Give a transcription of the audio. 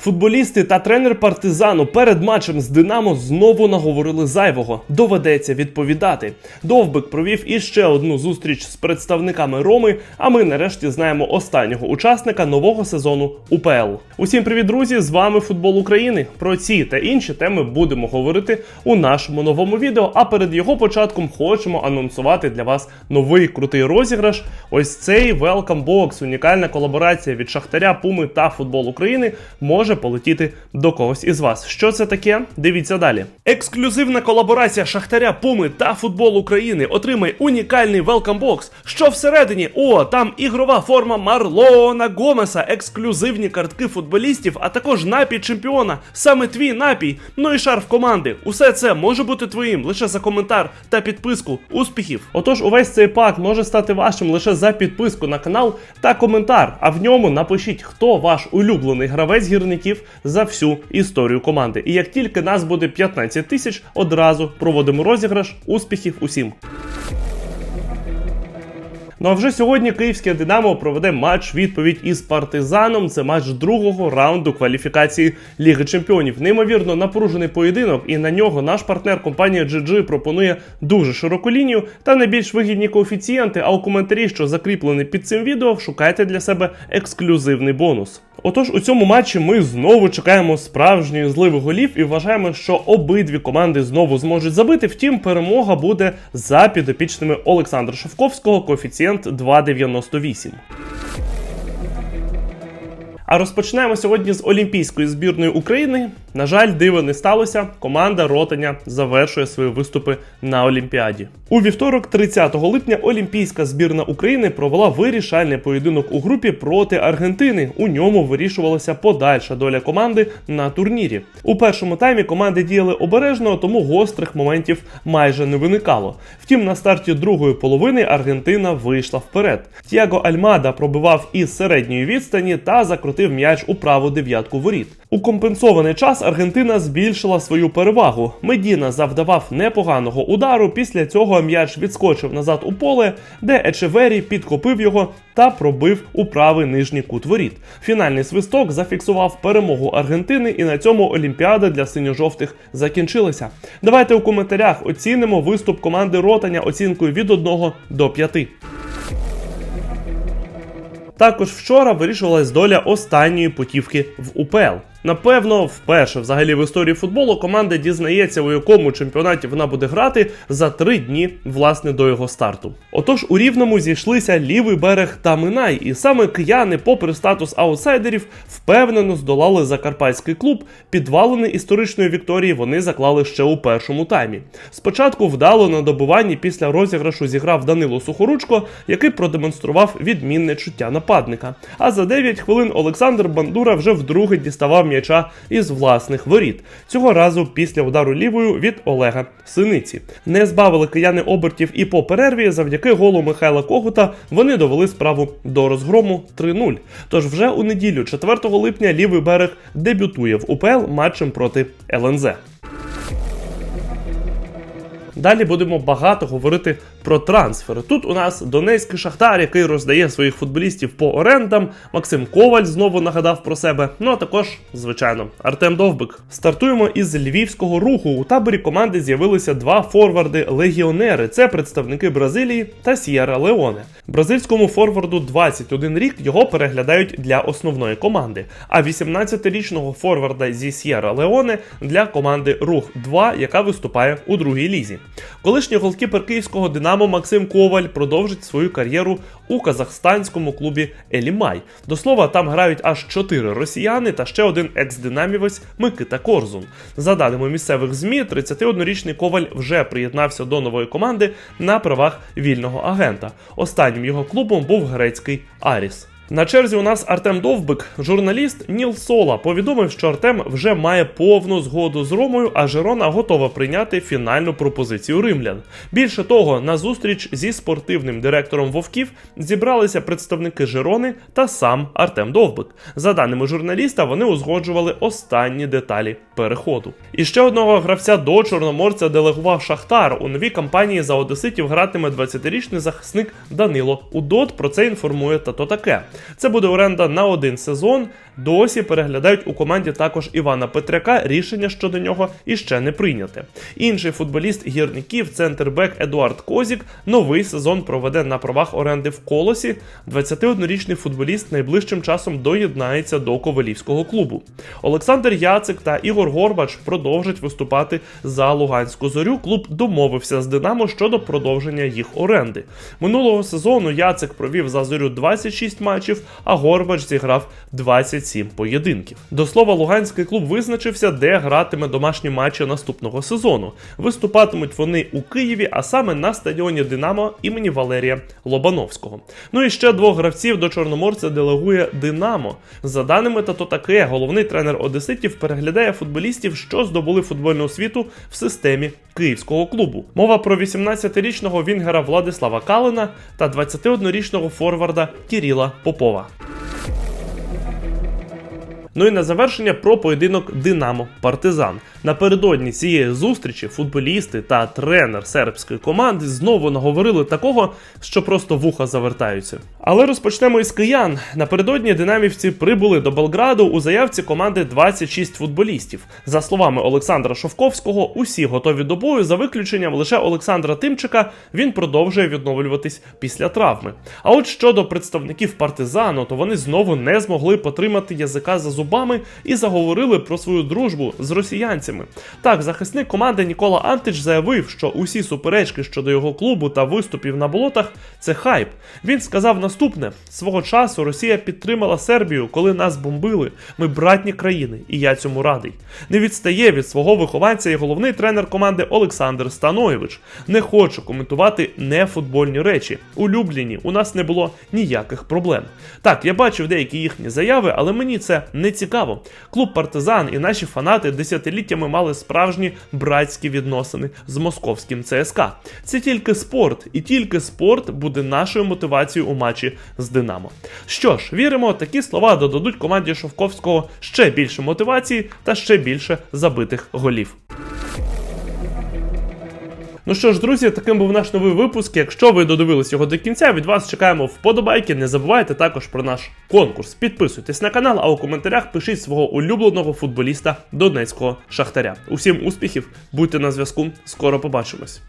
Футболісти та тренер партизану перед матчем з Динамо знову наговорили зайвого. Доведеться відповідати. Довбик провів іще одну зустріч з представниками Роми. А ми нарешті знаємо останнього учасника нового сезону УПЛ. Усім привіт, друзі! З вами Футбол України. Про ці та інші теми будемо говорити у нашому новому відео. А перед його початком хочемо анонсувати для вас новий крутий розіграш. Ось цей Welcome Box, унікальна колаборація від Шахтаря, Пуми та Футбол України може полетіти до когось із вас. Що це таке? Дивіться далі. Ексклюзивна колаборація Шахтаря, Пуми та Футбол України. Отримай унікальний Box. Що всередині? О, там ігрова форма Марлона Гомеса, ексклюзивні картки футболістів, а також напій чемпіона. Саме твій напій. Ну і шарф команди. Усе це може бути твоїм лише за коментар та підписку. Успіхів! Отож, увесь цей пак може стати вашим лише за підписку на канал та коментар. А в ньому напишіть, хто ваш улюблений гравець гірників за всю історію команди. І як тільки нас буде 15 тисяч, одразу проводимо розіграш. Успіхів усім! Ну а вже сьогодні київське Динамо проведе матч відповідь із партизаном. Це матч другого раунду кваліфікації Ліги Чемпіонів. Неймовірно напружений поєдинок, і на нього наш партнер компанія GG пропонує дуже широку лінію та найбільш вигідні коефіцієнти. А у коментарі, що закріплений під цим відео, шукайте для себе ексклюзивний бонус. Отож, у цьому матчі ми знову чекаємо справжньої зливи голів і вважаємо, що обидві команди знову зможуть забити. Втім, перемога буде за підопічними Олександра Шевковського, коефіцієнт 2,98. А розпочнемо сьогодні з Олімпійської збірної України. На жаль, диво не сталося. Команда Ротаня завершує свої виступи на Олімпіаді. У вівторок, 30 липня, Олімпійська збірна України провела вирішальний поєдинок у групі проти Аргентини. У ньому вирішувалася подальша доля команди на турнірі. У першому таймі команди діяли обережно, тому гострих моментів майже не виникало. Втім, на старті другої половини Аргентина вийшла вперед. Тіаго Альмада пробивав із середньої відстані та закрутив м'яч у праву дев'ятку воріт. У компенсований час Аргентина збільшила свою перевагу. Медіна завдавав непоганого удару. Після цього м'яч відскочив назад у поле, де Ечевері підхопив його та пробив у правий нижній кут воріт. Фінальний свисток зафіксував перемогу Аргентини, і на цьому Олімпіада для синьо-жовтих закінчилася. Давайте у коментарях оцінимо виступ команди Ротаня оцінкою від 1 до 5. Також вчора вирішувалась доля останньої путівки в УПЛ. Напевно, вперше взагалі в історії футболу команда дізнається, у якому чемпіонаті вона буде грати за три дні власне до його старту. Отож, у рівному зійшлися лівий берег та Минай, і саме кияни, попри статус аутсайдерів, впевнено здолали закарпатський клуб. Підвалини історичної вікторії вони заклали ще у першому таймі. Спочатку вдало на добуванні після розіграшу зіграв Данило Сухоручко, який продемонстрував відмінне чуття нападника. А за 9 хвилин Олександр Бандура вже вдруге діставав м'яча із власних воріт. Цього разу після удару лівою від Олега Синиці. Не збавили кияни обертів і по перерві. Завдяки голу Михайла Когута вони довели справу до розгрому 3-0. Тож вже у неділю, 4 липня, лівий берег дебютує в УПЛ матчем проти ЛНЗ. Далі будемо багато говорити про трансфери. Тут у нас Донецький шахтар, який роздає своїх футболістів по орендам. Максим Коваль знову нагадав про себе. Ну а також, звичайно, Артем Довбик. Стартуємо із львівського руху. У таборі команди з'явилися два форварди-легіонери. Це представники Бразилії та Сієра Леоне. Бразильському форварду 21 рік його переглядають для основної команди. А 18-річного форварда зі Сієра Леоне для команди Рух 2, яка виступає у другій лізі. Колишній голкіпер київського Динамо Максим Коваль продовжить свою кар'єру у казахстанському клубі Елімай. До слова, там грають аж чотири росіяни та ще один екс-динамівець Микита Корзун. За даними місцевих змі, 31-річний Коваль вже приєднався до нової команди на правах вільного агента. Останнім його клубом був грецький Аріс. На черзі у нас Артем Довбик, журналіст Ніл Сола, повідомив, що Артем вже має повну згоду з Ромою, а Жерона готова прийняти фінальну пропозицію римлян. Більше того, на зустріч зі спортивним директором Вовків зібралися представники Жерони та сам Артем Довбик. За даними журналіста, вони узгоджували останні деталі переходу. І ще одного гравця до чорноморця делегував Шахтар. У новій кампанії за Одеситів гратиме 20-річний захисник Данило Удот. Про це інформує тато таке. Це буде оренда на один сезон досі переглядають у команді також Івана Петряка. Рішення щодо нього іще не прийняте. Інший футболіст гірників, центрбек Едуард Козік, новий сезон проведе на правах оренди в колосі. 21-річний футболіст найближчим часом доєднається до ковалівського клубу. Олександр Яцик та Ігор Горбач продовжать виступати за Луганську зорю. Клуб домовився з Динамо щодо продовження їх оренди. Минулого сезону Яцик провів за зорю 26 матчів, а Горбач зіграв 27 поєдинків. До слова, Луганський клуб визначився, де гратиме домашні матчі наступного сезону. Виступатимуть вони у Києві, а саме на стадіоні Динамо імені Валерія Лобановського. Ну і ще двох гравців до Чорноморця делегує Динамо. За даними тато таке, головний тренер Одеситів переглядає футболістів, що здобули футбольну освіту в системі київського клубу. Мова про 18-річного вінгера Владислава Калина та 21-річного форварда Кіріла Попова. Ну і на завершення про поєдинок Динамо Партизан. Напередодні цієї зустрічі футболісти та тренер сербської команди знову наговорили такого, що просто вуха завертаються. Але розпочнемо із киян. Напередодні динамівці прибули до Белграду у заявці команди 26 футболістів. За словами Олександра Шовковського, усі готові до бою за виключенням лише Олександра Тимчика. Він продовжує відновлюватись після травми. А от щодо представників партизану, то вони знову не змогли потримати язика за зубами і заговорили про свою дружбу з росіянцями. Так, захисник команди Нікола Антич заявив, що усі суперечки щодо його клубу та виступів на болотах це хайп. Він сказав наступне: свого часу Росія підтримала Сербію, коли нас бомбили. Ми братні країни, і я цьому радий. Не відстає від свого вихованця і головний тренер команди Олександр Станоєвич. Не хочу коментувати нефутбольні речі. Улюблені, у нас не було ніяких проблем. Так, я бачив деякі їхні заяви, але мені це не цікаво. Клуб Партизан і наші фанати десятиліттями мали справжні братські відносини з московським ЦСКА. Це тільки спорт, і тільки спорт буде нашою мотивацією у матчі з Динамо. Що ж, віримо, такі слова додадуть команді Шовковського ще більше мотивації та ще більше забитих голів. Ну що ж, друзі, таким був наш новий випуск. Якщо ви додивились його до кінця, від вас чекаємо вподобайки. Не забувайте також про наш конкурс. Підписуйтесь на канал, а у коментарях пишіть свого улюбленого футболіста Донецького Шахтаря. Усім успіхів, будьте на зв'язку, скоро побачимось.